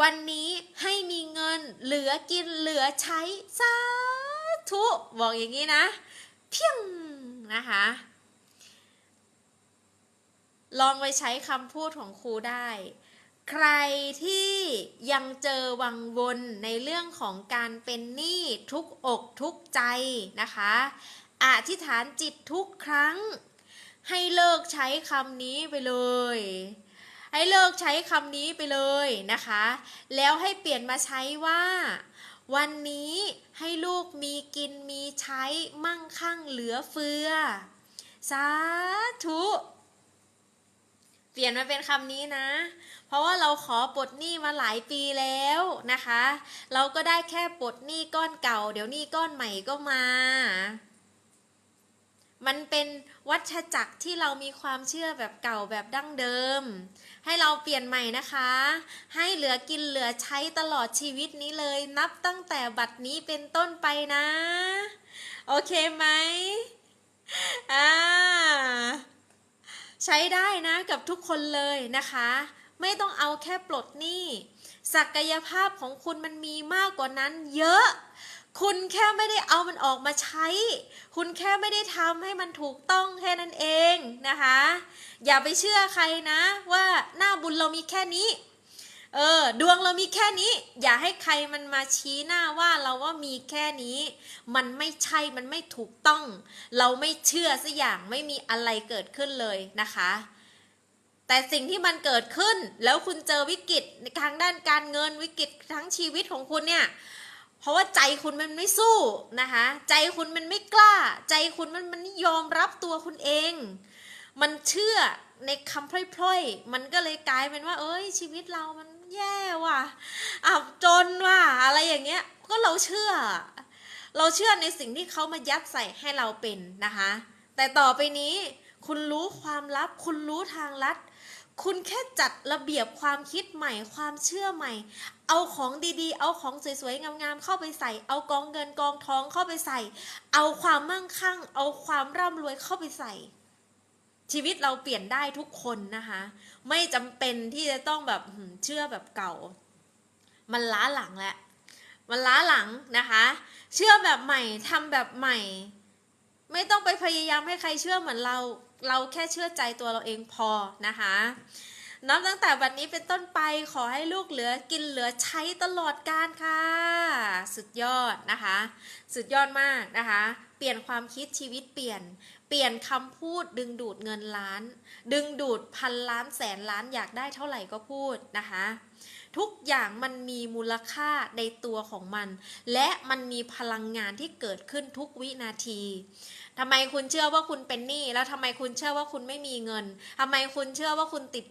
วันนี้ให้มีเงินเหลือกินเหลือใช้สาธุบอกอย่างนี้นะ เพียงนะคะ ลองไปใช้คำพูดของครูได้ ใครที่ยังเจอวังวนในเรื่องของการเป็นหนี้ทุกอกทุกใจนะคะอธิษฐานจิตทุกครั้ง ให้เลิกใช้คำนี้ไปเลย ให้เลิกใช้คำนี้ไปเลยนะคะ แล้วให้เปลี่ยนมาใช้ว่า วันนี้ให้ลูกมีกินมีใช้มั่งคั่งเหลือเฟือ สาธุเปลี่ยนมาเป็นคำนี้นะ เพราะว่าเราขอปลดหนี้มาหลายปีแล้วนะคะ เราก็ได้แค่ปลดหนี้ก้อนเก่า เดี๋ยวหนี้ก้อนใหม่ก็มา มันเป็นวัฏจักรที่เรามีความเชื่อแบบเก่าแบบดั้งเดิม ให้เราเปลี่ยนใหม่นะคะ ให้เหลือกินเหลือใช้ตลอดชีวิตนี้เลย นับตั้งแต่บัดนี้เป็นต้นไปนะ โอเคไหมอ่าใช้ได้นะกับทุกคนเลยนะคะ ไม่ต้องเอาแค่ปลดหนี้ศักยภาพของคุณมันมีมากกว่านั้นเยอะ คุณแค่ไม่ได้เอามันออกมาใช้ คุณแค่ไม่ได้ทำให้มันถูกต้องแค่นั้นเองนะคะ อย่าไปเชื่อใครนะว่าหน้าบุญเรามีแค่นี้ เออ ดวงเรามีแค่นี้ อย่าให้ใครมันมาชี้หน้าว่าเราว่ามีแค่นี้ มันไม่ใช่ มันไม่ถูกต้อง เราไม่เชื่อสักอย่างไม่มีอะไรเกิดขึ้นเลยนะคะแต่สิ่งที่มันเกิดขึ้นแล้วคุณเจอวิกฤตในทางด้านการเงินวิกฤตทั้งชีวิตของคุณเนี่ย เพราะว่าใจคุณมันไม่สู้นะคะ ใจคุณมันไม่กล้า ใจคุณมันมันยอมรับตัวคุณเอง มันเชื่อในคำพร่อยๆ มันก็เลยกลายเป็นว่า เอ้ย ชีวิตเรามันแย่ว่ะอับจนว่ะอะไรอย่างเงี้ย ก็เราเชื่อ เราเชื่อในสิ่งที่เขามายัดใส่ให้เราเป็นนะคะ แต่ต่อไปนี้คุณรู้ความลับ คุณรู้ทางลัด คุณแค่จัดระเบียบความคิดใหม่ความเชื่อใหม่ เอาของดีๆ เอาของสวยๆ งามๆ เข้าไปใส่ เอากองเงินกองทองเข้าไปใส่ เอาความมั่งคั่ง เอาความร่ำรวยเข้าไปใส่ ชีวิตเราเปลี่ยนได้ทุกคนนะคะ ไม่จำเป็นที่จะต้องแบบเชื่อแบบเก่า มันล้าหลังแล้วมันล้าหลังนะคะ เชื่อแบบใหม่ทำแบบใหม่ ไม่ต้องไปพยายามให้ใครเชื่อเหมือนเรา เราแค่เชื่อใจตัวเราเองพอนะคะ นับตั้งแต่วันนี้เป็นต้นไปขอให้ลูกเหลือกินเหลือใช้ตลอดการค่ะ สุดยอดนะคะ สุดยอดมากนะคะ เปลี่ยนความคิดชีวิตเปลี่ยน เปลี่ยนคำพูดดึงดูดเงินล้าน ดึงดูดพันล้านแสนล้านอยากได้เท่าไหร่ก็พูดนะคะ ทุกอย่างมันมีมูลค่าในตัวของมัน และมันมีพลังงานที่เกิดขึ้นทุกวินาทีทำไมคุณเชื่อว่าคุณเป็นหนี้แล้วทำไมคุณเชื่อว่าคุณไม่มีเงินทำไมคุณเชื่อว่าคุณติด